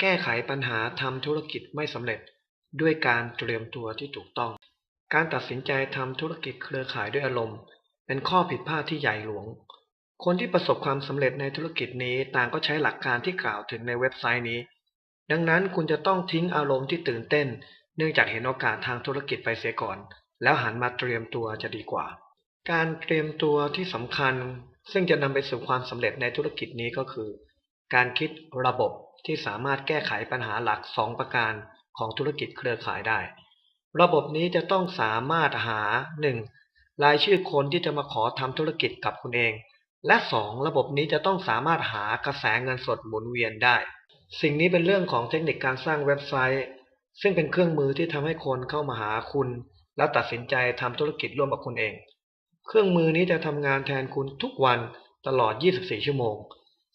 แก้ไขปัญหาทำธุรกิจไม่สำเร็จ ด้วยการเตรียมตัวที่ถูกต้อง การตัดสินใจทำธุรกิจเครือข่ายด้วยอารมณ์ เป็นข้อผิดพลาดที่ใหญ่หลวง คนที่ประสบความสำเร็จในธุรกิจนี้ต่างก็ใช้หลักการที่กล่าวถึงในเว็บไซต์นี้ ดังนั้นคุณจะต้องทิ้งอารมณ์ที่ตื่นเต้น เนื่องจากเห็นโอกาสทางธุรกิจไปเสียก่อน แล้วหันมาเตรียมตัวจะดีกว่า การเตรียมตัวที่สำคัญ ซึ่งจะนำไปสู่ความสำเร็จในธุรกิจนี้ก็คือ การคิดระบบที่สามารถแก้ไขปัญหาหลัก 2 ประการของธุรกิจเครือข่ายได้ ระบบนี้จะต้องสามารถหา 1. รายชื่อคนที่จะมาขอทำธุรกิจกับคุณเอง และ 2. ระบบนี้จะต้องสามารถหากระแสเงินสดหมุนเวียนได้ สิ่งนี้เป็นเรื่องของเทคนิคการสร้างเว็บไซต์ ซึ่งเป็นเครื่องมือที่ทำให้คนเข้ามาหาคุณ แล้วตัดสินใจทำธุรกิจร่วมกับคุณเอง เครื่องมือนี้จะทำงานแทนคุณทุกวันตลอด 24 ชั่วโมง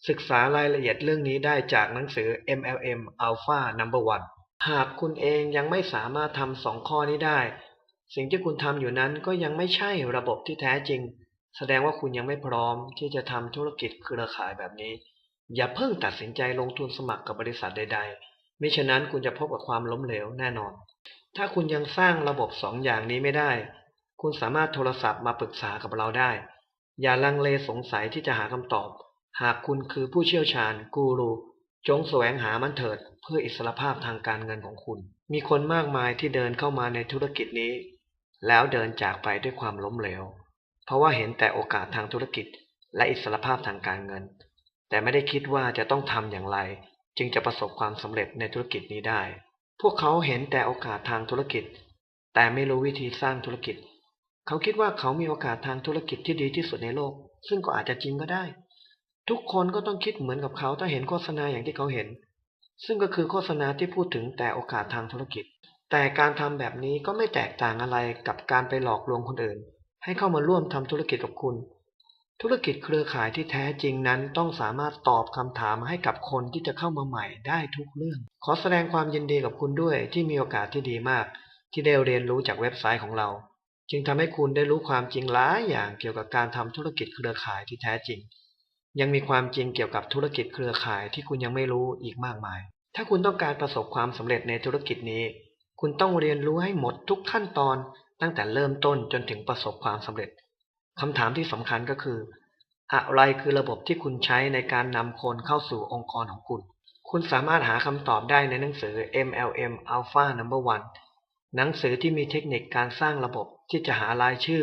ศึกษารายละเอียดเรื่องนี้ได้จากหนังสือ MLM Alpha Number One หากคุณเองยังไม่สามารถทำสองข้อนี้ได้ สิ่งที่คุณทำอยู่นั้นก็ยังไม่ใช่ระบบที่แท้จริง แสดงว่าคุณยังไม่พร้อมที่จะทำธุรกิจเครือข่ายแบบนี้ อย่าเพิ่งตัดสินใจลงทุนสมัครกับบริษัทใดๆมิฉะนั้นคุณจะพบกับความล้มเหลวแน่นอน ถ้าคุณยังสร้างระบบสองอย่างนี้ไม่ได้ คุณสามารถโทรศัพท์มาปรึกษากับเราได้ อย่าลังเลสงสัยที่จะหาคำตอบ หากคุณคือผู้เชี่ยวชาญ กูรู จงแสวงหามันเถิด เพื่ออิสรภาพทางการเงินของคุณ มีคนมากมายที่เดินเข้ามาในธุรกิจนี้ แล้วเดินจากไปด้วยความล้มเหลว เพราะว่าเห็นแต่โอกาสทางธุรกิจ และอิสรภาพทางการเงิน แต่ไม่ได้คิดว่าจะต้องทำอย่างไร จึงจะประสบความสำเร็จในธุรกิจนี้ได้ พวกเขาเห็นแต่โอกาสทางธุรกิจ แต่ไม่รู้วิธีสร้างธุรกิจ เขาคิดว่าเขามีโอกาสทางธุรกิจที่ดีที่สุดในโลก ซึ่งก็อาจจะจริงก็ได้ ทุกคนก็ต้องคิดเหมือนกับเขาถ้าเห็นโฆษณาอย่างที่เขาเห็น ซึ่งก็คือโฆษณาที่พูดถึงแต่โอกาสทางธุรกิจ แต่การทำแบบนี้ก็ไม่แตกต่างอะไรกับการไปหลอกลวงคนอื่น ให้เข้ามาร่วมทำธุรกิจกับคุณ ธุรกิจเครือข่ายที่แท้จริงนั้นต้องสามารถตอบคำถามให้กับคนที่จะเข้ามาใหม่ได้ทุกเรื่อง ขอแสดงความยินดีกับคุณด้วยที่มีโอกาสที่ดีมาก ที่ได้เรียนรู้จากเว็บไซต์ของเรา จึงทำให้คุณได้รู้ความจริงหลายอย่างเกี่ยวกับการทำธุรกิจเครือข่ายที่แท้จริง ยังมีความจริงเกี่ยวกับธุรกิจเครือข่ายที่คุณยังไม่รู้อีกมากมาย ถ้าคุณต้องการประสบความสำเร็จในธุรกิจนี้ คุณต้องเรียนรู้ให้หมดทุกขั้นตอนตั้งแต่เริ่มต้นจนถึงประสบความสำเร็จคำถามที่สำคัญก็คือ อะไรคือระบบที่คุณใช้ในการนำคนเข้าสู่องค์กรของคุณ คุณสามารถหาคำตอบได้ในหนังสือ MLM Alpha Number One หนังสือที่มีเทคนิคการสร้างระบบที่จะหารายชื่อ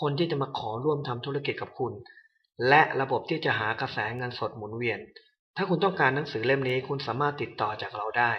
คนที่จะมาขอร่วมทำธุรกิจกับคุณ และระบบที่จะหากระแสเงินสดหมุนเวียน ถ้าคุณต้องการหนังสือเล่มนี้คุณสามารถติดต่อจากเราได้